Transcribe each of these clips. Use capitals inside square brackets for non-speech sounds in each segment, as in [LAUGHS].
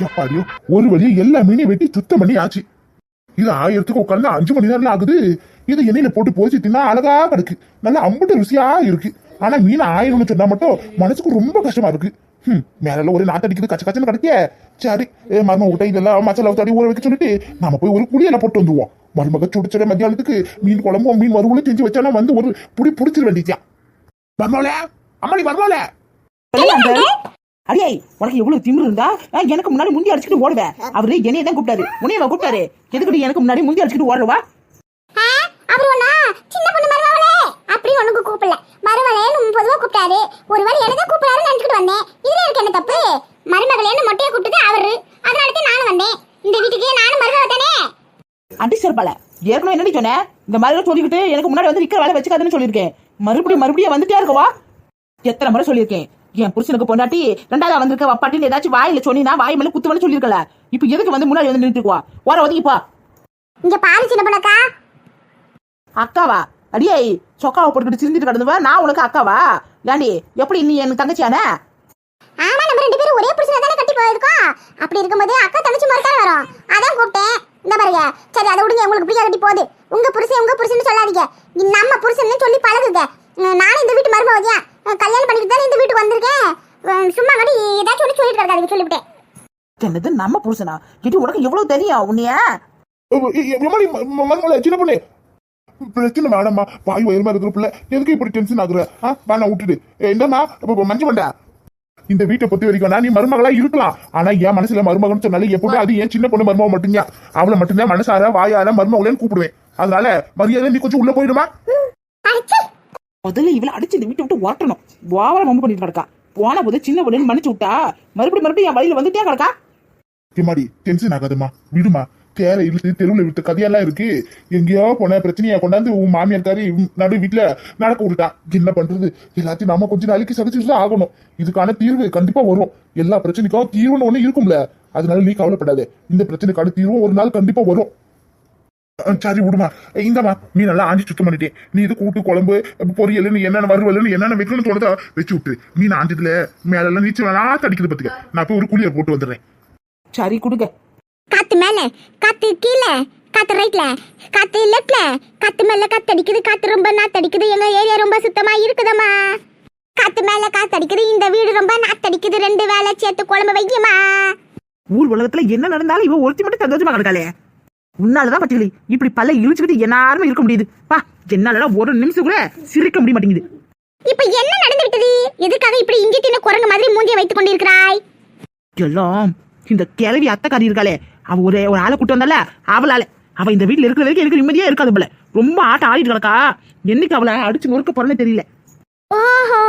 எப்பாடியோ ஒரு வழியா எல்லா மீனையும் வெட்டி சுத்தம் பண்ணி ஆச்சு இது ஆயிரத்துக்கு உட்காந்து அஞ்சு மணி நேரம் ஆகுது. இது எண்ணெயில போட்டு போச்சு தின்னா அழகா கிடக்கு. நல்லா அம்புட்டு ருசியா இருக்கு. ஆனா மீன் ஆயிரம்னு சொன்னா மட்டும் மனசுக்கு ரொம்ப கஷ்டமா இருக்கு. ஹம், மேல ஒரு நாத்தடிக்குது கச்ச கச்சன்னு கிடைக்க சரி ஏ, மருமக விட்ட இதெல்லாம் மசாலா தடி ஊற வைக்க சொல்லிட்டு நாம போய் ஒரு புளியில போட்டு வந்துவோம் மருமக சுடிச்சட மத்தியானத்துக்கு மீன் குழம்பும் மீன் வறுவலும் செஞ்சு வச்சானா வந்து ஒரு புடி புடிச்சிட வேண்டியதான் மருமகளே அம்மாடி மருமகளே. அடியே உனக்கு எவ்வளவு திமிரு இருந்தா எனக்கு முன்னாடி முந்தி அடிச்சுட்டு ஓடுவேன் அவரு என்னைய தான் கூப்பிட்டாரு. உன்னைய கூப்பிட்டாரு. எதுக்கடி எனக்கு முன்னாடி முந்தி அடிச்சுட்டு ஓடுறவா? அப்படி ஒண்ணுக்கு கூப்பிடல. மருமகளேன்னு பொதுவா கூப்பிட்டாரு. ஒருவேளை என்னதான் கூப்பிடாருன்னு நினைச்சுட்டு வந்தேன். இதுல எனக்கு என்ன தப்பு? மருமகளேன்னு மொட்டையை கூப்பிட்டது அவரு. அதனால தான் நானும் வந்தேன். இந்த வீட்டுக்கு நானும் மருமக தானே? அடி சிறப்பால ஏற்கனவே என்னடி சொன்னேன் இந்த மாதிரி சொல்லிக்கிட்டு எனக்கு முன்னாடி வந்து நிக்கிற வேலை வச்சுக்காதுன்னு சொல்லியிருக்கேன். மறுபடியும் மறுபடியும் வந்துட்டே இருக்கவா? எத்தனை முறை சொல்லியிருக்கேன். என் புருஷனுக்கு பொண்டாட்டி ரெண்டாவது வந்திருக்க வப்பாட்டின்னு ஏதாச்சும் வாயில சொன்னீங்கன்னா வாய் மேல குத்துவனு சொல்லியிருக்கல. இப்போ எதுக்கு வந்து முன்னாடி வந்து நின்றுக்குவா ஓர ஒதுங்கிப்பா இங்க பாரு சின்ன பொண்ணக்கா. அக்காவா? அடியே சொக்காவை போட்டுக்கிட்டு சிரிஞ்சிட்டு கிடந்துவா. நான் உனக்கு அக்காவா? ஏண்டி எப்படி நீ எனக்கு தங்கச்சியானே? ஆமா நம்ம ரெண்டு பேரும் ஒரே புருஷனை தானே கட்டி போயிருக்கோம். அப்படி இருக்கும்போது அக்கா தங்கச்சி தானே வரும். அதான் கூப்பிட்டேன். இந்த பாருங்க. சரி அதை விடுங்க. உங்களுக்கு பிடிக்க கட்டி போகுது. உங்க புருஷன் உங்க புருஷன் சொல்லாதீங்க. நம்ம புருஷன் சொல்லி பழகுங்க. நானும் இந்த வீட்டு மருமகதியா? கல்யாணம் பண்ணிட்டு தானே இந்த வீட்டுக்கு வந்திருக்கேன்? சும்மா கட்டி ஏதாச்சும் ஒன்று சொல்லிட்டு இருக்காது சொல்லிவிட்டேன் என்னது நம்ம புருஷனா? இது உனக்கு எவ்வளவு தெரியும் உன்னைய? சின்ன பொண்ணு. பிரச்சனை வேணாம்மா. வாய் உயரமா இருக்கிற பிள்ளை. எதுக்கு இப்படி டென்ஷன் ஆகுற? ஆ வேணா விட்டுடு. என்னம்மா இப்போ மஞ்சு பண்ண இந்த வீட்டை பொறுத்த வரைக்கும் நான் நீ மருமகளா இருக்கலாம். ஆனா என் மனசுல மருமகன் சொன்னாலே எப்பவுமே அது என் சின்ன பொண்ணு மருமக மட்டும்தான். அவளை மட்டும்தான் மனசார வாயார மருமகளேன்னு கூப்பிடுவேன். அதனால மரியாதை நீ கொஞ்சம் உள்ள போயிடுமா? முதல்ல இவளை அடிச்சு இந்த வீட்டை விட்டு ஓட்டணும் வாவல மம்பு பண்ணிட்டு கிடக்கா. போன போது சின்ன பொண்ணு மன்னிச்சு விட்டா? மறுபடியும் மறுபடியும் என் வழியில வந்துட்டே கிடக்கா? எம்மாடி டென்ஷன் ஆகாதம்மா. விடுமா தேரை இழுத்து தெருவில் விட்டு கதையெல்லாம் இருக்கு. எங்கேயோ போன பிரச்சனையை கொண்டாந்து உன் மாமியார்காரி நடு வீட்டுல நடக்க விட்டுட்டா. என்ன பண்றது? எல்லாத்தையும் நாம கொஞ்ச நாளைக்கு சகிச்சுட்டு தான் ஆகணும். இதுக்கான தீர்வு கண்டிப்பா வரும். எல்லா பிரச்சனைக்கும் தீர்வுன்னு ஒண்ணு இருக்கும்ல. அதனால நீ கவலைப்படாத. இந்த பிரச்சனைக்கான தீர்வும் ஒரு நாள் கண்டிப்பா வரும். சரி விடுமா. இந்தம்மா நீ நல்லா ஆஞ்சி சுத்தம் பண்ணிட்டேன் நீ இது கூட்டு குழம்பு பொரியல் நீ என்னென்ன வறுவல் என்னென்ன வைக்கணும்னு தோணுதோ வச்சு விட்டு மீன் ஆஞ்சதுல மேலெல்லாம் நீச்சல் வேணா தடிக்குது பத்துக்க. நான் போய் ஒரு குளியர் போட்டு வந்துடுறேன். சரி கொடுங்க. காத்து மேல காத்து கீழே காத்து ரைட்ல காத்து லெஃப்ட்ல காத்து மேல காத்து அடிக்குது காத்து ரொம்ப நாத்தடிக்குது எங்க ஏரியா ரொம்ப சுத்தமா இருக்குதம்மா. காத்து மேல காத்து அடிக்குது இந்த வீடு ரொம்ப நாத்தடிக்குது ரெண்டு வேலை சேர்த்து குழம்பு வைக்குமா ஊர் உலகத்துல என்ன நடந்தாலும் இவ ஒருத்தி மட்டும் சந்தோஷமா கிடக்காளே. உன்னாலதான் பட்டியலி. இப்படி பல்ல இழுச்சுக்கிட்டு எல்லாருமே இருக்க முடியுது. பா என்னாலலாம் ஒரு நிமிஷம் கூட சிரிக்க முடிய மாட்டேங்குது. இப்ப என்ன நடந்து விட்டது? எதுக்காக இப்படி இங்கே தின்ன குரங்கு மாதிரி மூஞ்சியை வைத்துக் கொண்டிருக்கிறாய்? எல்லாம் இந்த கிளவி அத்தைக்காரி இருக்காளே. அவ ஒரே ஒரு ஆளை கூட்டு வந்தால அவளால. அவ இந்த வீட்டுல இருக்கிற வரைக்கும் எனக்கு நிம்மதியா இருக்காது போல. ரொம்ப ஆட்டம் ஆடிட்டு கிடக்கா. என்னைக்கு அவளை அடிச்சு நொறுக்க போறேன்னு தெரியல. ஓஹோ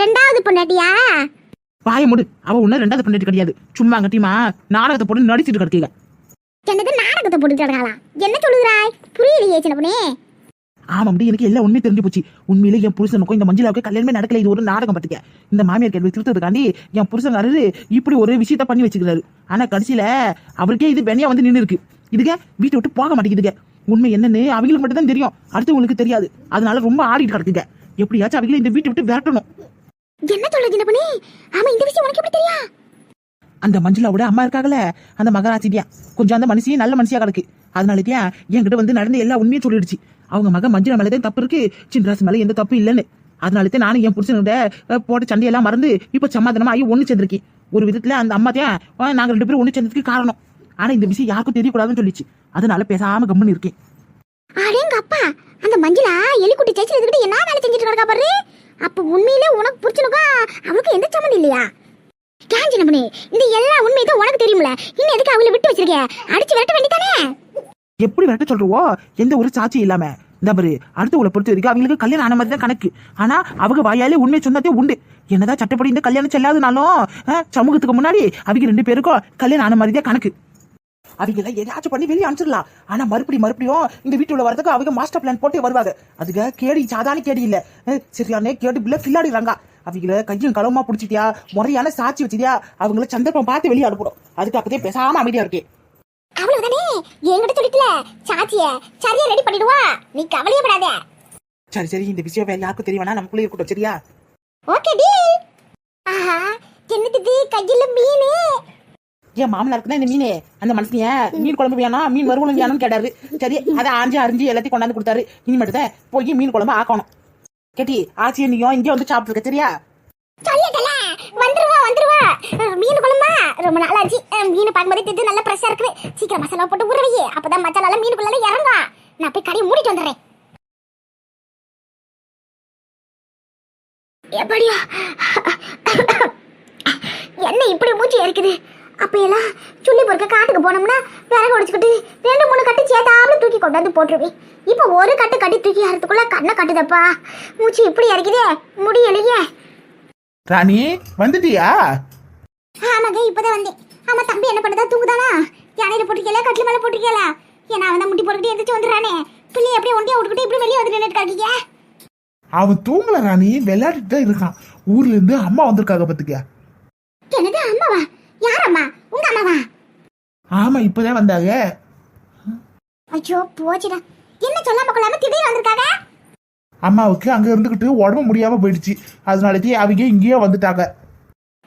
ரெண்டாவது பொண்டாட்டியா? வாய முடு. அவ ஒன்னும் ரெண்டாவது பண்ணிட்டு கிடையாது. சும்மா கட்டியுமா நாடகத்தை போட்டு நடிச்சிட்டு கிடக்கீங்க. என்னது நாடகத்தை போட்டு கிடக்கலாம் என்ன சொல்லுகிறாய்? புரியலையே சின்ன பொண்ணே. ஆமாம் எனக்கு எல்லாம் உண்மை தெரிஞ்சு போச்சு. உண்மையிலே என் புருஷனுக்கும் இந்த மஞ்சளாவுக்கு கல்யாணமே நடக்கல. இது ஒரு நாடகம் பார்த்துக்க. இந்த மாமியார் கேள்வி திருத்ததுக்காண்டி என் புருஷங்காரரு இப்படி ஒரு விஷயத்த பண்ணி வச்சுக்கிறாரு. ஆனா கடைசியில அவருக்கே இது வெனியா வந்து நின்று இருக்கு இதுங்க வீட்டை விட்டு போக மாட்டேங்குதுங்க. உண்மை என்னன்னு அவங்களுக்கு மட்டும் தான் தெரியும். அடுத்தவங்களுக்கு தெரியாது. அதனால ரொம்ப ஆடிட்டு கிடக்குங்க. எப்படியாச்சும் அவங்கள இந்த வீட்டை விட்டு விரட்டணும். என்ன சொல்ல சின்ன பொண்ணே? ஆமா இந்த விஷயம் உனக்கு எப்படி தெரியும்? அந்த மஞ்சுளாவோட அம்மா இருக்காங்கல்ல அந்த மகராட்சியா கொஞ்சம் அந்த மனுஷியும் நல்ல மனுஷியா கிடக்கு அதனாலதான் என்கிட்ட வந்து நடந்த எல்லா உண்மையும் சொல்லிடுச்சு. அவங்க மக மஞ்சுளா மேலதான் தப்பு இருக்கு. சின்ராசு மேல எந்த தப்பு இல்லைன்னு. அதனாலதான் நானும் என் புருஷனோட போட்ட சண்டையெல்லாம் மறந்து இப்ப சமாதானமா ஆகி ஒண்ணு சேர்ந்திருக்கேன். ஒரு விதத்துல அந்த அம்மா தான் நாங்க ரெண்டு பேரும் ஒண்ணு சேர்ந்ததுக்கு காரணம். ஆனா இந்த விஷயம் யாருக்கும் தெரியக்கூடாதுன்னு சொல்லிச்சு. அதனால பேசாம கம்முன்னு இருக்கேன். அடேங்க அப்பா அந்த மஞ்சுளா எலிக்குட்டி சேச்சி எடுத்துக்கிட்டு என்ன வேலை செஞ்சுட்டு கிடக்கா பாரு? அப்ப உண்மையிலே உனக்கு புரிச்சனுக்கா அவனுக்கு எந்த சம்மந்தம் இல்லையா? கேன் சின்ன இந்த எல்லா உண்மையும் உனக்கு தெரியும்ல. இன்னும் எதுக்கு அவளை விட்டு வச்சிருக்க அடிச்சு விரட்ட வேண்டியதானே? எப்படி விரட்ட சொல்றவோ எந்த ஒரு சாட்சி இல்லாம. இந்த பாரு அடுத்தவங்களை பொறுத்த வரைக்கும் அவங்களுக்கு கல்யாணம் ஆன மாதிரி தான் கணக்கு. ஆனா அவங்க வாயாலே உண்மை சொன்னதே உண்டு. என்னதான் சட்டப்படி இந்த கல்யாணம் செல்லாதுனாலும் சமூகத்துக்கு முன்னாடி அவங்க ரெண்டு பேருக்கும் கல்யாணம் ஆன மாதிரி தான் கணக்கு. அவங்க எல்லாம் ஏதாச்சும் பண்ணி வெளியே அனுப்பிச்சிடலாம். ஆனா மறுபடி மறுபடியும் இந்த வீட்டுல வரதுக்கு அவங்க மாஸ்டர் பிளான் போட்டு வருவாங்க. அதுக்கு கேடி சாதாரண கேடி இல்ல. அஹ், சரியான கேடு பிள்ளை கில்லாடிறாங்க அவங்கள கையும் களவுமா பிடிச்சிட்டியா? முறையான சாட்சி வச்சிட்டியா? அவங்கள சந்தர்ப்பம் பார்த்து வெளியே அனுப்பணும் அதுக்கு அப்பதே பேசாம அமைதியா இருக்கேன் அவ்வளவுதானே? என்கிட்ட சொல்லிட்டுல சாச்சிய சரியா ரெடி பண்ணிடுவா? நீ கவலையே படாத சரி சரி இந்த விஷயம் வேற யாருக்கும் தெரிய வேணா நமக்குள்ளே இருக்கட்டும் சரியா? ஓகே டீல் ஆஹா என்னது கையில மீன். என் மாமனாருக்கு தான் இந்த மீன்? அந்த மனுஷனிய மீன் குழம்பு வேணாம் மீன் வறுவலும் வேணும்னு கேட்டாரு. சரி அதை ஆஞ்சி அரிஞ்சு எல்லாத்தையும் கொண்டாந்து கொடுத்தாரு. இனி மட்டும் தான் போய் மீன் குழம்பு ஆக்கணும். கேட்டி ஆச்சியை நீயும் இங்கே வந்து சாப்பிட்டுருக்க சரியா? சொல்லிட்டல வந்துருவா வந்துருவா. மீன் குழம்பா? ரொம்ப நாள் ஆச்சு. மீன் பார்க்கும்போது திட்டு நல்ல ஃப்ரெஷ்ஷா இருக்கு சீக்கிரம் மசாலா போட்டு உருவையே அப்பதான் மசாலா மீனுக்குள்ள இறங்கும் நான் போய் கடையை மூடிட்டு வந்துடுறேன். எப்படியா. என்ன இப்படி மூச்சு இருக்குது அப்ப எல்லாம் சுள்ளி பொறுக்க காட்டுக்கு போனோம்னா விறகு உடைச்சுக்கிட்டு ரெண்டு மூணு கட்டு சேர்த்தாப்புல தூக்கி கொண்டாந்து போட்டுருவேன் இப்போ ஒரு கட்டு கட்டி தூக்கி அறதுக்குள்ள கண்ணை கட்டுதப்பா. மூச்சு இப்படி இறக்குதே முடியலையே ராணி வந்துட்டியா? ஆமாங்க இப்பதான் வந்தேன். ஆமா தம்பி என்ன பண்ணுதா? தூங்குதானா? யானையில போட்டிருக்கல கட்டில மேல போட்டிருக்கல ஏன்னா அவன் முட்டி போட்டுக்கிட்டு எந்திரிச்சு வந்துடுறானே. பிள்ளை அப்படியே ஒண்டியா விட்டுக்கிட்டு இப்படி வெளியே வந்து நின்றுட்டு இருக்கீங்க அவன் தூங்கல ராணி விளையாடிட்டு தான் இருக்கான். ஊர்ல இருந்து அம்மா வந்திருக்காங்க பாத்துக்க என்னது அம்மாவா யார் அம்மா உங்க அம்மாவா? ஆமா இப்பதான் வந்தாங்க. ஐயோ போச்சுடா. என்ன சொல்லாம கொள்ளாம திடீர்னு வந்திருக்காங்க அம்மாவுக்கு அங்க இருந்துகிட்டு உடம்பு முடியாம போயிடுச்சு. அதனாலதான் அவங்க இங்கேயே வந்துட்டாங்க.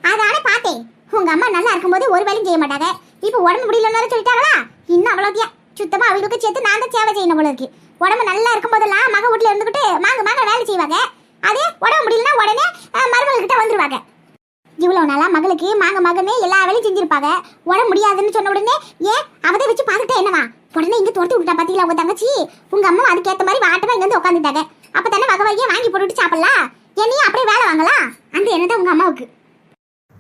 அதானே பார்த்தேன். உங்க அம்மா நல்லா இருக்கும்போது ஒரு வேலையும் செய்ய மாட்டாங்க. இப்போ உடம்பு முடியலன்னு சொல்லிட்டாங்களா? இன்னும் அவ்வளோத்தியா சுத்தமா அவங்களுக்கு சேர்த்து நான் தான் சேவை செய்யணும் போல இருக்கு உடம்பு நல்லா இருக்கும் போதெல்லாம் மக வீட்டுல இருந்துகிட்டு மாங்க மாங்க வேலை செய்வாங்க. அதே உடம்பு முடியலன்னா உடனே இவ்வளவு மகளுக்கு மாங்க மகனே எல்லா வேலையும் செஞ்சிருப்பாங்க. உடம்பு முடியாதுன்னு சொன்ன உடனே ஏன் அவதை வச்சு பார்த்துட்டா என்னவா? உடனே இங்க துரத்தி விட்டா பாத்தீங்களா உங்க தங்கச்சி? உங்க அம்மா அதுக்கேத்த மாதிரி வாட்டமா இங்க வந்து உட்காந்துட்டாங்க அப்ப தானே வகை வகையா வாங்கி போட்டுட்டு சாப்பிடலாம் என்னையும் அப்படியே வேலை வாங்கலாம் அந்த என்னதான் உங்க அம்மாவுக்கு.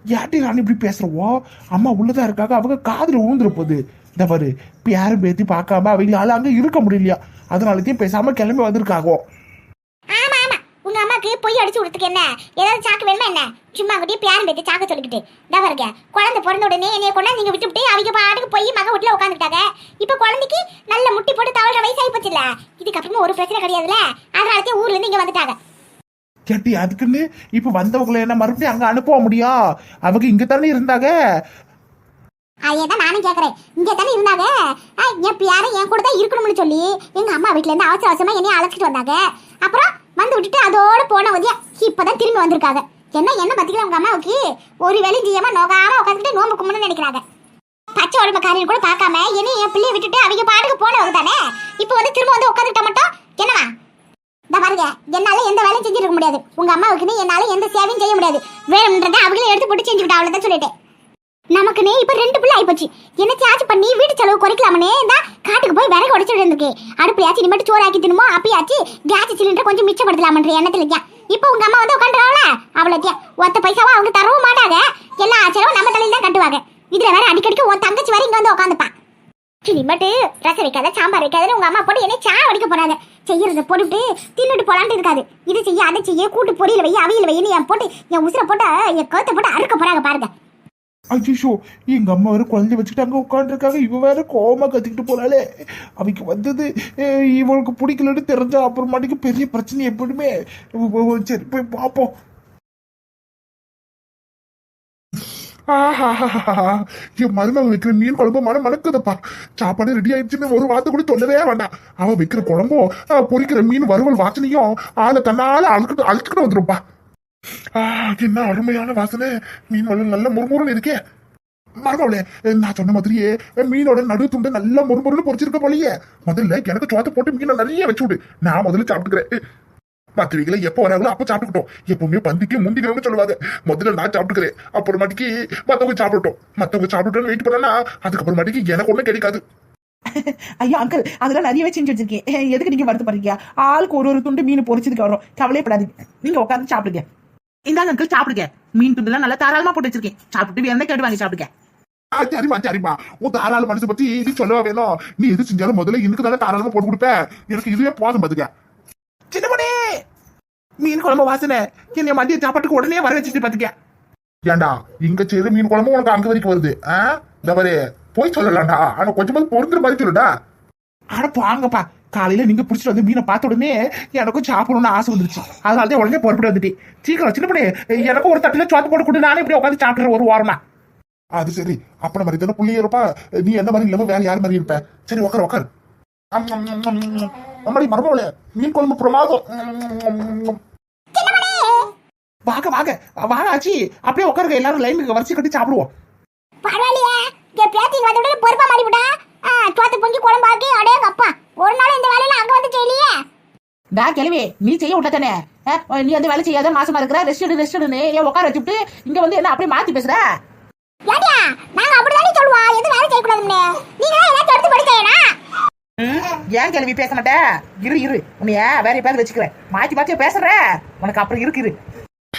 யார்ட்டி நான் இப்படி பேசுறவோ? அம்மா உள்ளதா இருக்காங்க அவங்க காதில் ஊந்துற போகுது இந்த பாரு யாரும் பேத்தி பார்க்காம அவங்களால அங்கே இருக்க முடியலையா? அதனாலத்தையும் பேசாம கிளம்பி வந்திருக்காங்க அம்மாக்கு பொய் அடிச்சு விடுறதுக்கு என்ன? ஏதாவது சாக்கு வேணுமா என்ன? சும்மா அங்கிட்டே பேரன் பேத்தி சாக்க சொல்லிக்கிட்டு. இந்த பாருங்க குழந்தை பிறந்த உடனே என்னைய கொண்டா நீங்க விட்டுவிட்டு அவங்க பாட்டுக்கு போய் மக வீட்டுல உட்காந்துட்டாங்க இப்ப குழந்தைக்கு நல்ல முட்டி போட்டு தவழ்ற வயசு ஆகி போச்சுல இதுக்கப்புறமா ஒரு பிரச்சனை கிடையாதுல அதனாலதான் ஊர்ல இருந்து இங்க வந்துட்டாங்க. கேட்டி அதுக்குன்னு இப்ப வந்தவங்களை என்ன மறுபடியும் அங்க அனுப்ப முடியும் அவங்க இங்க தானே இருந்தாங்க? அதையேதான் நானும் கேக்குறேன். இங்க தானே இருந்தாங்க? என் பியாரை என் கூட தான் இருக்கணும்னு சொல்லி எங்க அம்மா வீட்ல இருந்து அவசர அவசரமா என்னைய அழைச்சிட்டு வந்தாங்க. அப்புறம் வந்து விட்டுட்டு அதோட போன வதியா இப்பதான் திரும்பி வந்திருக்காங்க. என்ன என்ன பாத்தீங்களா உங்க அம்மாவுக்கு? ஒரு வேலை செய்யாம நோகாம உட்காந்துட்டு நோம்பு கும்பிடணும்னு நினைக்கிறாங்க. பச்சை உடம்பு காரியம் கூட பார்க்காம இனி என் பிள்ளைய விட்டுட்டு அவங்க பாட்டுக்கு போனவங்க தானே? இப்போ வந்து திரும்ப வந்து உட்காந்துக்கிட்ட மட்டும் என்னவா? இந்த பாருங்க என்னால எந்த வேலையும் செஞ்சிருக்க முடியாது. உங்க அம்மாவுக்குன்னு என்னால எந்த சேவையும் செய்ய முடியாது. வேணும்ன்றதை அவங்களே எடுத்து போட்டு செஞ்சுக்கிட்டா அவ்வளவுதான் சொல்லிட்டேன். நமக்குனே இப்ப ரெண்டு பிள்ளை ஆயிப்போச்சு. என்ன சார்ஜ் பண்ணி வீட்டு செலவு குறைக்கலாமனே? தான் காட்டுக்கு போய் விறகு உடைச்சிட்டு இருந்திருக்கேன் அடுப்புலையாச்சும் இனிமேட்டு சோறு ஆக்கி தினமோ அப்பயாச்சு கேஸ் சிலிண்டர் கொஞ்சம் மிச்சப்படுத்தலாமன்ற எண்ணத்துல இருக்கேன் இப்போ உங்க அம்மா வந்து உட்காந்துறாங்கள அவ்வளோத்தியா. ஒத்த பைசாவும் அவங்க தரவும் மாட்டாங்க. எல்லா செலவும் நம்ம தலையில தான் கட்டுவாங்க. இதுல வேற அடிக்கடிக்கு உன் தங்கச்சி வரை இங்க வந்து உட்காந்துப்பான் இனிமேட்டு ரசம் வைக்காத சாம்பார் வைக்காதுன்னு உங்க அம்மா போட்டு என்ன சா அடிக்க போறாங்க. செய்யறத போட்டுட்டு தின்னுட்டு போலான்ட்டு இருக்காது. இது செய்ய அதை செய்ய கூட்டு பொரியல வை அவியல் வைன்னு என் போட்டு என் உசுரை போட்டு என் கழுத்தை போட்டு அறுக்க போறாங்க பாருங்க. ஐயோ எங்க அம்மா வேற குழந்தை வச்சுட்டு அங்க உட்காந்துருக்காங்க இவ வேற கோமா கத்திக்கிட்டு போறாளே. அவைக்கு வந்தது இவளுக்கு பிடிக்கலன்னு தெரிஞ்சா அப்புறமாட்டிக்கு பெரிய பிரச்சனை எப்படியுமே சரி போய் பார்ப்போம் என் மருமக வைக்கிற மீன் குழம்பு மன மணக்குதப்பா. சாப்பாடு ரெடி ஆயிடுச்சுன்னு ஒரு வார்த்தை கூட சொல்லவே வேண்டாம். அவ வைக்கிற குழம்பும் பொறிக்கிற பொரிக்கிற மீன் வறுவல் வாசனையும் ஆளை தன்னால அழுக்கிட்டு அழுக்கிட்டு வந்துருப்பா என்ன அருமையான வாசனை. மீன் நல்ல முறுமுறுன்னு இருக்கே. மறக்கவளே நான் சொன்ன மாதிரியே மீனோட நடு துண்டை நல்லா முறுமுறுன்னு பொறிச்சிருக்க போலயே. முதல்ல எனக்கு சோத்த போட்டு மீனை நிறைய வச்சு விடு. நான் முதல்ல சாப்பிட்டுக்கிறேன். மற்றவங்களை எப்போ வராங்களோ அப்போ சாப்பிட்டுக்கிட்டோம். எப்பவுமே பந்திக்கு முந்திக்கிறோம்னு சொல்லுவாங்க. முதல்ல நான் சாப்பிட்டுக்கிறேன். அப்புறமாட்டிக்கு மற்றவங்க சாப்பிடட்டும். மற்றவங்க சாப்பிட்டுட்டு வெயிட் பண்ணனா அதுக்கப்புறமாட்டிக்கு எனக்கு ஒன்றும் கிடைக்காது. [LAUGHS] ஐயா அங்கிள் அதெல்லாம் நிறையவே செஞ்சு வச்சிருக்கேன். எதுக்கு நீங்க வருத்தப்படுறீங்க? ஆளுக்கு ஒரு ஒரு துண்டு மீன் பொரிச்சதுக்கு வரும் கவலையப்படாதீங்க. நீங்க உட்காந்து சாப்பிடுங்க. இந்தாங்க அங்கிள் சாப்பிடுங்க. மீன் துண்டுலாம் நல்லா தாராளமா போட்டு வச்சிருக்கேன். சாப்பிட்டு வேணா கேட்டு வாங்கி சாப்பிடுங்க. ஆ, சரிம்மா சரிம்மா. உன் தாராள மனசு பத்தி இது சொல்லவா வேணும்? நீ எது செஞ்சாலும் முதல்ல எனக்கு தானே தாராளமா போட்டு கொடுப்பேன் எனக்கு இதுவே போதும் பாத்துக்க. சின்னமணி மீன் குழம்பு வாசனை. என்னை மதிய சாப்பாட்டுக்கு உடனே வர வச்சுட்டு பாத்துக்க. ஏண்டா இங்க செய்த மீன் குழம்பு உனக்கு அங்க வரைக்கும் வருது. ஆஹ் இந்த மாதிரி போய் சொல்லலாம்டா. ஆனா கொஞ்சமாவது பொருந்துற மாதிரி சொல்லுடா. அட வாங்கப்பா காலையில நீங்க பிடிச்சிட்டு வந்து மீனை பார்த்த உடனே எனக்கும் சாப்பிடணும்னு ஆசை வந்துருச்சு. அதனால தான் உடனே புறப்பட்டு வந்துட்டேன். சீக்கிரம் சின்ன பண்ணி எனக்கும் ஒரு தட்டுல சோத்து போட்டு கொடு நானே இப்படி உட்காந்து சாப்பிடுறேன் ஒரு வாரமா. அது சரி அப்ப மாதிரி தானே புள்ளி இருப்பா நீ எந்த மாதிரி இல்லாம வேற யார் மாதிரி இருப்ப? சரி உக்கார் உக்கார். அம்மாடி மரபவளே மீன் குழம்பு பிரமாதம். வாங்க வாங்க. வாங்க ஆச்சி. அப்படியே உட்காருங்க எல்லாரும் லைனுக்கு வரிசை கட்டி சாப்பிடுவோம். பரவாயில்லையே பேத்திக்கு வந்து விட பொறுப்பா மாறி விட்டா சோத்து பொங்கி குழம்பாக்கி அடே அப்பா. ஒரு நாள் இந்த வேலையில அங்க வந்து செய்யலையே. டா கிளவி நீ செய்ய விட்டதானே நீ வந்து வேலை செய்யாத மாசமா இருக்கிற ரெஸ்ட் எடு ரெஸ்ட் எடுன்னு ஏன் உட்கார வச்சுட்டு இங்க வந்து என்ன அப்படியே மாத்தி பேசுற? ஏடியா நாங்க அப்படிதானே சொல்லுவோம் எதுவும் வேலை செய்யக்கூடாதுன்னு. நீங்க தான் ஏதாச்சும் எடுத்து படிச்சேனா ஏன் கிளவி பேச மாட்டேன் இரு இரு உன்னைய வேற பேர் வச்சுக்கிறேன். மாத்தி மாத்தி பேசுற. உனக்கு அப்புறம் இருக்கு இரு.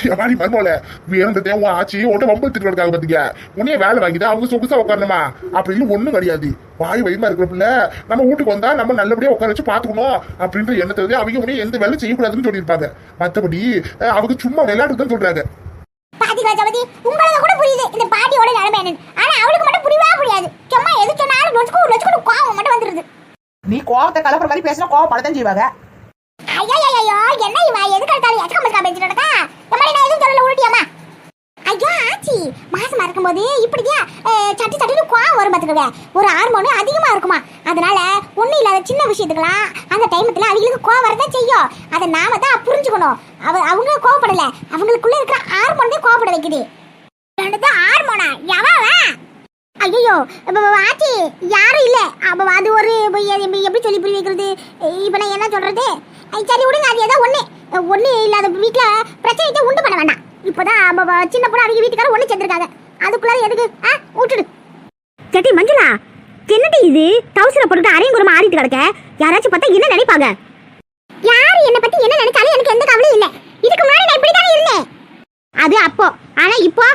எவாடி மர்மோல வேணுன்றதே உன் ஆச்சி உன்ட்ட வம்பத்துட்டு கிடக்காங்க பாத்தீங்க. உன்னைய வேலை வாங்கிட்டு அவங்க சொகுசா உட்காரணுமா? அப்படின்னு ஒண்ணும் கிடையாது. வாய் வயிமா இருக்கிற பிள்ளை நம்ம வீட்டுக்கு வந்தா நம்ம நல்லபடியா உட்கார வச்சு பாத்துக்கணும் அப்படின்ற எண்ணத்துல அவங்க உடனே எந்த வேலை செய்யக்கூடாதுன்னு சொல்லியிருப்பாங்க. மத்தபடி அவங்க சும்மா விளையாட்டு தான் சொல்றாங்க ஜபதி உங்களுக்கு கூட புரியுது இந்த பாட்டியோட நிலைமை என்னன்னு. ஆனா அவளுக்கு மட்டும் புரியவா புரியாது. சும்மா எது சொன்னாலும் லொச்சுக்கு லொச்சுக்கு கோவம் மட்டும் வந்துருது. நீ கோவத்தை கலப்புற மாதிரி பேசினா கோவம் படத்தான் செய்வாங்க ஐயோ ஐயோ என்ன இவ எதுக்கு எடுத்தாலும் எச்சக்க மச்சக்கா பேசிட்டு நடக்கா நம்மள நான் எதுவும் சொல்லல உருட்டியாமா ஐயோ ஆச்சி மாசமா இருக்கும்போது இப்படியா அஹ், சட்டி சட்டின்னு கோவம் ஒரு ஹார்மோனு அதிகமாக இருக்குமா? அதனால ஒன்றும் இல்லாத சின்ன விஷயத்துக்கெல்லாம் அந்த டைமத்தில் அவங்களுக்கு கோவம் வரதான் செய்யும். அதை நாம தான் புரிஞ்சுக்கணும். அவ அவங்க கோவப்படலை. அவங்களுக்குள்ளே இருக்கிற ஹார்மோன் தான் கோவப்பட வைக்குது. ரெண்டு ஹார்மோனா எவன் ஐயோ ஆச்சி யாரும் இல்லை. அப்போ அது ஒரு எப்படி சொல்லி புரிய வைக்கிறது? இப்போ நான் என்ன சொல்கிறது ஐ, சரி விடுங்க அது ஏதோ ஒன்று ஒன்று இல்லாத வீட்டில் பிரச்சனைக்கு உண்டு பண்ண வேண்டாம். இப்போ தான் சின்ன பொண்ணு அவங்க வீட்டுக்காரர் ஒன்று செஞ்சுருக்காங்க அதுக்குள்ளே எதுக்கு? ஆ விட்டுடு. சட்டி மஞ்சளா? என்னடி இது? டவுசரை போட்டு அரையும் குரமா ஆடிட்டு கிடக்க? யாராச்சும் பார்த்தா என்ன நினைப்பாங்க? யாரு என்ன பத்தி என்ன நினைச்சாலும் எனக்கு எந்த கவலையும் இல்ல. இதுக்கு முன்னாடி நான் இப்படிதான் இருந்தேன். அது அப்போ. ஆனா இப்போ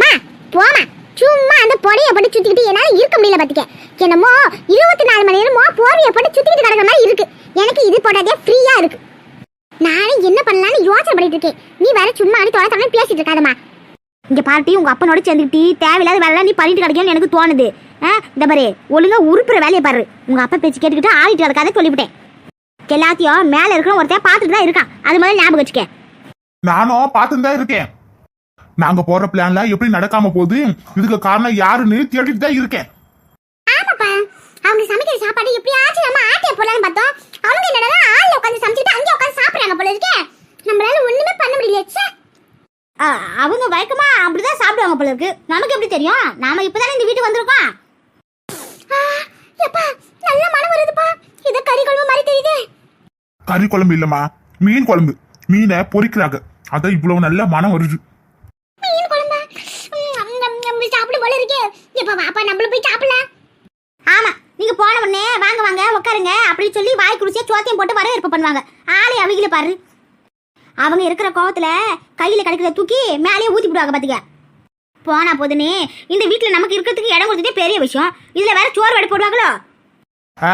மா போமா சும்மா அந்த பொடையை போட்டு சுத்திக்கிட்டு என்னால இருக்க முடியல பாத்துக்க. என்னமோ இருபத்தி நாலு மணி நேரமோ போர்வையை போட்டு சுத்திக்கிட்டு கிடக்குற மாதிரி இருக்கு. எனக்கு இது போடாதே ஃப்ரீயா இருக்கு. நானே என்ன பண்ணலாம்னு யோசனை பண்ணிட்டு இருக்கேன். நீ வேற சும்மா அடி தொலை தொலை பேசிட்டு இருக்காதம்மா. இங்க பார்ட்டி உங்க அப்பனோட சேர்ந்துக்கிட்டு தேவையில்லாத வேலை நீ பண்ணிட்டு கிடைக்கணும்னு எனக்கு தோணுது. ஆ, இந்த பாரு ஒழுங்கா உருப்புற வேலையை பாரு. உங்க அப்பா பேச்சு கேட்டுக்கிட்டு ஆடிட்டு கிடக்காத சொல்லிவிட்டேன். எல்லாத்தையும் மேல இருக்கிற ஒருத்தன் பார்த்துட்டு தான் இருக்கான். அது மாதிரி ஞாபகம் வச்சுக்க. நானும் பார்த்துட்டு தான் இருக்கேன். நாங்க போற பிளான்ல எப்படி நடக்காம போகுது? இதுக்கு காரணம் யாருன்னு தேடிட்டு தான் இருக்கேன். ஆமாப்பா. அவங்க சமைக்கிற சாப்பாடு எப்படியாச்சும் நம்ம ஆட்டைய போடலாம்னு பார்த்தோம் அவங்க என்னடா ஆள்ல உட்காந்து சமைச்சிட்டு அங்கே உட்காந்து சாப்பிடுறாங்க போல இருக்கே நம்மளால ஒண்ணுமே பண்ண முடியல ச்சே அவங்க வழக்கமா போல இருக்கு நமக்கு எப்படி தெரியும்? நாம இப்பதானே இந்த வீட்டுக்கு வந்திருக்கோம். எப்பா நல்ல மனம் வருதுப்பா. இது கறி குழம்பு மாதிரி தெரியுது. கறி குழம்பு இல்லம்மா. மீன் குழம்பு. மீனை பொரிக்கிறாங்க அதான் இவ்வளவு நல்ல மனம் வருது. மீன் குழம்பு? சாப்பிடும் போல இருக்கே எப்ப வாப்பா நம்மள போய் சாப்பிடலாம். ஆமா நீங்க போன உடனே வாங்க வாங்க உட்காருங்க அப்படி சொல்லி வாய் குடிச்சே சோத்தையும் போட்டு வரவேற்பு பண்ணுவாங்க. ஆளை அவங்கள பாரு. அவங்க இருக்கிற கோவத்துல கையில கிடைக்கிறத தூக்கி மேலேயே ஊத்தி விடுவாங்க பாத்துக்க. போனா போதுனே இந்த வீட்ல நமக்கு இருக்கிறதுக்கு இடம் கொடுத்ததே பெரிய விஷயம். இதுல வேற சோறு வடை போடுவாங்களோ? ஆ,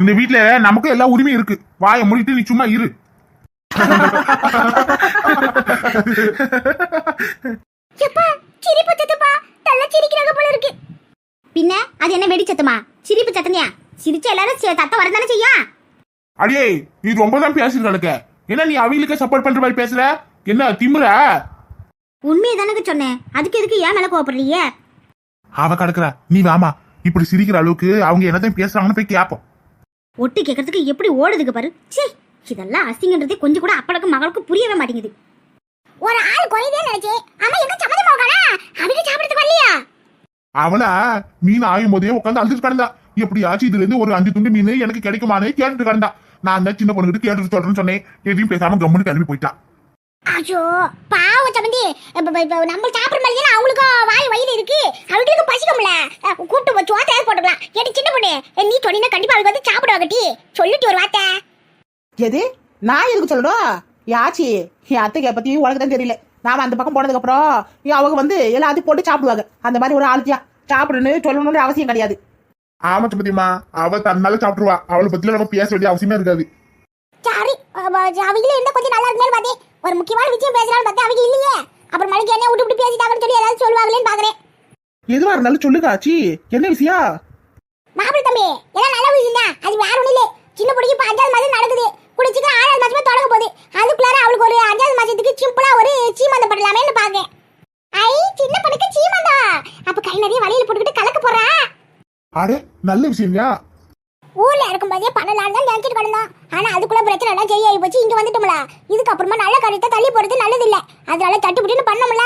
இந்த வீட்ல நமக்கு எல்லா உரிமையும் இருக்கு. வாயை மூடிட்டு நீ சும்மா இரு. எப்பா சிரிப்பு சத்தப்பா நல்லா சிரிக்கிறாங்க போல இருக்கு. பின்ன அது என்ன வெடி சத்தமா? சிரிப்பு சத்தனையா சிரிச்ச எல்லாரும் சத்தம் வரதானே செய்யும்? அடியே நீ ரொம்ப தான் கிடக்க என்ன நீ அவங்களுக்கு சப்போர்ட் பண்ற மாதிரி பேசுற? என்ன திமுற? உண்மையை தானங்க சொன்னேன். அதுக்கு எதுக்கு ஏன் மேல கோவப்படுறீங்க? அவ கிடக்குறா. நீ வாமா. இப்படி சிரிக்கிற அளவுக்கு அவங்க என்னதான் பேசுறாங்கன்னு போய் கேப்போம். ஒட்டு கேட்கறதுக்கு எப்படி ஓடுதுக்கு பாரு. ச்சே இதெல்லாம் அசிங்கன்றதே கொஞ்சம் கூட அப்பளுக்கு மகளுக்கு புரியவே மாட்டேங்குது. ஒரு ஆள் குறையதே நினைச்சே அம்மா எங்க சம்மதமா உட்காரா அவங்க சாப்பிடுறது வரலையா? அவளா மீன் ஆயும் போதே உட்காந்து அழுதுட்டு கிடந்தா. எப்படியாச்சும் இதுல இருந்து ஒரு அஞ்சு துண்டு மீன் எனக்கு கிடைக்குமானே கேட்டுட்டு கிடந்தா. நான் தான் சின்ன பொண்ணுகிட்ட கேட்டுட்டு சொல்றேன்னு சொன்னேன். எதையும் பேசாம கம்முன்னு கிளம்பி போயிட்டா. ஐயோ பாவ சமந்தி இப்ப- நம்ம சாப்பிடுற மாதிரி அவங்களுக்கும் வாய் வயிறு இருக்கு அவங்களுக்கு பசிக்கும்ல கூப்பிட்டு வச்சு வார்த்தை போட்டுக்கலாம் ஏடி சின்ன பொண்ணு நீ சொன்னீங்கன்னா கண்டிப்பா அவங்க வந்து சாப்பிடுவாங்க டி சொல்லிட்டு ஒரு வார்த்தை எது நான் எதுக்கு சொல்லணும் யாச்சி என் அத்தைக்கு பத்தி உனக்கு தான் தெரியல நாம அந்த பக்கம் போனதுக்கு அப்புறம் அவங்க வந்து எல்லாத்தையும் போட்டு சாப்பிடுவாங்க அந்த மாதிரி ஒரு ஆளுத்தியா சாப்பிடுன்னு சொல்லணும்னு அவசியம் கிடையாது ஆமா சம்பந்தியம்மா அவ தன்னால சாப்பிட்டுருவா அவளை பத்தில நம்ம பேச வேண்டிய அவசியமே இருக்காது சரி அவங்களும் இருந்தா கொஞ்சம் நல்லா இருக்குமே பார்த்தேன் ஒரு முக்கியமான விஷயம் பேசுறான்னு பார்த்தா அவங்க இல்லையே. அப்புறம் மணிக்கு என்ன விட்டு விட்டு பேசிட்டாங்கன்னு சொல்லி ஏதாவது சொல்லுவாங்களேன்னு பாக்குறேன். எதுவா இருந்தாலும் சொல்லுங்க ஆச்சி. என்ன விஷயம்? மாப்பிள்ளை தம்பி எல்லாம் நல்ல விஷயம் தான் அது வேற ஒண்ணும் இல்ல. சின்ன பொடிக்கு இப்ப அஞ்சாவது மாதம் நடக்குது. குடிச்சுக்க ஆறாவது மாசமே தொடங்க போகுது. அதுக்குள்ளார அவளுக்கு ஒரு அஞ்சாவது மாசத்துக்கு சிம்பிளா ஒரு சீமந்தம் பண்ணலாமேன்னு பாக்கேன் ஐ சின்ன பொண்ணுக்கு சீமந்தம். அப்ப கை நிறைய வலையில போட்டுக்கிட்டு கலக்க போறா? அடே நல்ல விஷயம்யா ஊர்ல இருக்கும்போதே பண்ணலாம் தான் நினைச்சிட்டு கிடந்தோம். ஆனா அதுக்குள்ள பிரச்சனை எல்லாம் சரியாயி போச்சு. இங்க வந்துட்டோம்ல. இதுக்கப்புறமா நல்ல காரியத்தை தள்ளி போறது நல்லது இல்ல அதனால தட்டுப்பட்டுன்னு பண்ணோம்ல.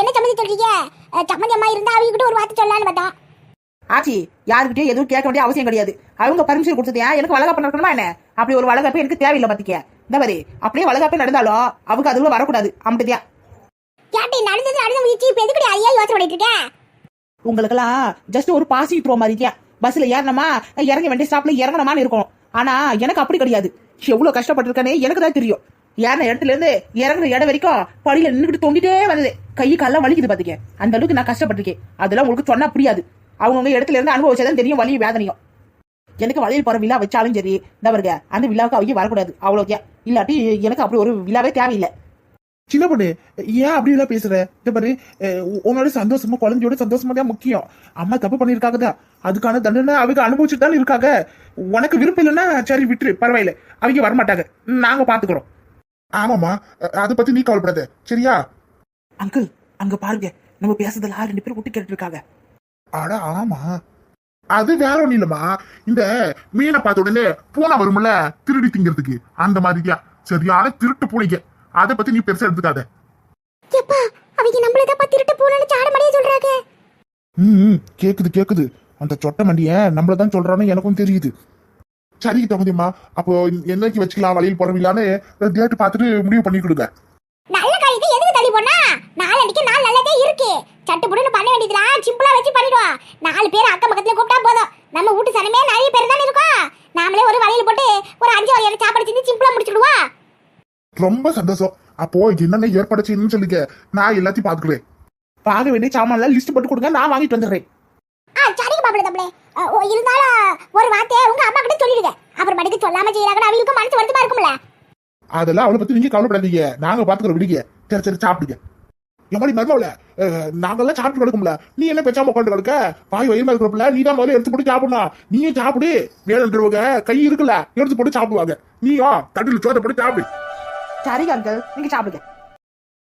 என்ன சம்மந்தி சொல்றீங்க? அஹ், சம்மந்தி அம்மா இருந்தா அவங்க கிட்ட ஒரு வார்த்தை சொல்லலாம்னு பார்த்தோம். ஆச்சி யாருக்கிட்டயும் எதுவும் கேட்க வேண்டிய அவசியம் கிடையாது. அவங்க பர்மிஷன் கொடுத்தது எனக்கு வளகாப்பு நடக்கணுமா என்ன? அப்படி ஒரு வளகாப்பு எனக்கு தேவையில்லை பாத்திக்க இந்த மாதிரி அப்படியே வளகாப்பே நடந்தாலும் அவங்க அதுக்குள்ள வரக்கூடாது. அம்பதியா கேட்டி நடந்தது நடந்து முடிச்சு இப்ப எதுக்கு ஐயா யோசனை பண்ணிட்டு இருக்க? உங்களுக்கெல்லாம் ஜஸ்ட் ஒரு பாசிங் த்ரோ மாதிரி தான் பஸ்ல ஏறணுமா? இறங்க வேண்டிய ஸ்டாப்ல இறங்கணுமான்னு இருக்கும். ஆனா எனக்கு அப்படி கிடையாது. எவ்வளவு கஷ்டப்பட்டிருக்கானே? எனக்கு தான் தெரியும். ஏறின இடத்துல இருந்து இறங்குற இடம் வரைக்கும் படியில நின்றுட்டு தொங்கிட்டே வந்தது கை கால்லாம் வலிக்குது பாத்துக்க. அந்த அளவுக்கு நான் கஷ்டப்பட்டிருக்கேன். அதெல்லாம் உங்களுக்கு சொன்னா புரியாது. அவங்கவுங்க இடத்துல இருந்து அனுபவிச்சாதான் தெரியும் வலி வேதனையும். எனக்கு வழியில் போற விழா வச்சாலும் சரி இந்த வருங்க அந்த விழாவுக்கு அவங்க வரக்கூடாது. அவ்வளோக்கே இல்லாட்டி எனக்கு அப்படி ஒரு விழாவே தேவையில்லை. சின்ன பொண்ணு ஏன் அப்படி எல்லாம் பேசுற? இந்த பாரு உன்னோட சந்தோஷமா குழந்தையோட சந்தோஷமா தான் முக்கியம். அம்மா தப்பு பண்ணிருக்காங்க தான் அதுக்கான தண்டனை அவங்க அனுபவிச்சுட்டு தானே இருக்காங்க. உனக்கு விருப்பம் இல்லைன்னா சரி விட்டுரு பரவாயில்ல. அவங்க வரமாட்டாங்க. நாங்க பாத்துக்கிறோம். ஆமாமா அதை பத்தி நீ கவலைப்படாத. சரியா? அங்கிள் அங்க பாருங்க. நம்ம பேசுறதுல ரெண்டு பேரும் விட்டு கேட்டு இருக்காங்க. அட ஆமா. அது வேற ஒண்ணும் இல்லம்மா. இந்த மீனை பார்த்த உடனே பூனை வரும்ல திருடி திங்கிறதுக்கு. அந்த மாதிரியா. சரியான திருட்டு பூனைங்க. அதை பத்தி நீ பெருசா எடுத்துக்காத. எப்பா அவங்க நம்மள தான் திருட்டு போனன்னு சாட மடிய சொல்றாங்க. ம். கேக்குது கேக்குது. அந்த சொட்டை மண்டிய நம்மள தான் சொல்றான்னு எனக்கும் தெரியுது. சரி தகுதிம்மா. அப்போ என்னைக்கு வச்சுக்கலாம் வழியில் போறவில்லான்னு டேட் பார்த்துட்டு முடிவு பண்ணி கொடுங்க. நல்ல காரியத்தை எதுக்கு தள்ளி போனா? நாலடிக்கு நாள் நல்லதே இருக்கு. சட்டு புடுன்னு பண்ண வேண்டியதுலாம் சிம்பிளா வச்சு பண்ணிடுவோம் நாலு பேர் அக்கம் பக்கத்துல கூப்பிட்டா போதும். நம்ம வீட்டு சனமே நிறைய பேர் தானே இருக்கோம். நாமளே ஒரு வழியில் போட்டு ஒரு அஞ்சு வகையான சாப்பாடு செஞ்சு சிம்பிளா முடிச்சிடுவோம் ரொம்ப சந்தோஷம். அப்போ என்னென்ன ஏற்பாடு செய்யணும்னு சொல்லிக்க. நான் எல்லாத்தையும் பாத்துக்கிறேன் பார்க்க வேண்டிய சாமான்லாம் லிஸ்ட் போட்டு கொடுங்க. நான் வாங்கிட்டு வந்துடுறேன். பாப்பல தம்பளே இருந்தாலும் ஒரு வார்த்தையை உங்க அம்மா கிட்ட சொல்லிடுங்க. அப்புறம் மடிக்கு சொல்லாம செய்யறாங்கன்னு அவங்களுக்கு மனசு வருத்தமா இருக்கும்ல? அதெல்லாம் அவளை பத்தி நீங்க கவலைப்படாதீங்க. நாங்க பாத்துக்கிறோம் விடுங்க. சரி சரி சாப்பிடுங்க. எம்மாடி மருமவுல நாங்கெல்லாம் சாப்பிட்டு கிடக்கும்ல. நீ என்ன பேசாம உட்காந்து கிடக்க? பாய் வயிறு இருக்கிறப்பல நீ தான் முதல்ல எடுத்து போட்டு சாப்பிடணும். நீயே சாப்பிடு. வேணுன்றவங்க கை இருக்குல்ல எடுத்து போட்டு சாப்பிடுவாங்க. நீயா தட்டில் சோத்தை போட்டு சாப்பிடு. சரிங்க அங்கிள் நீங்க சாப்பிடுங்க.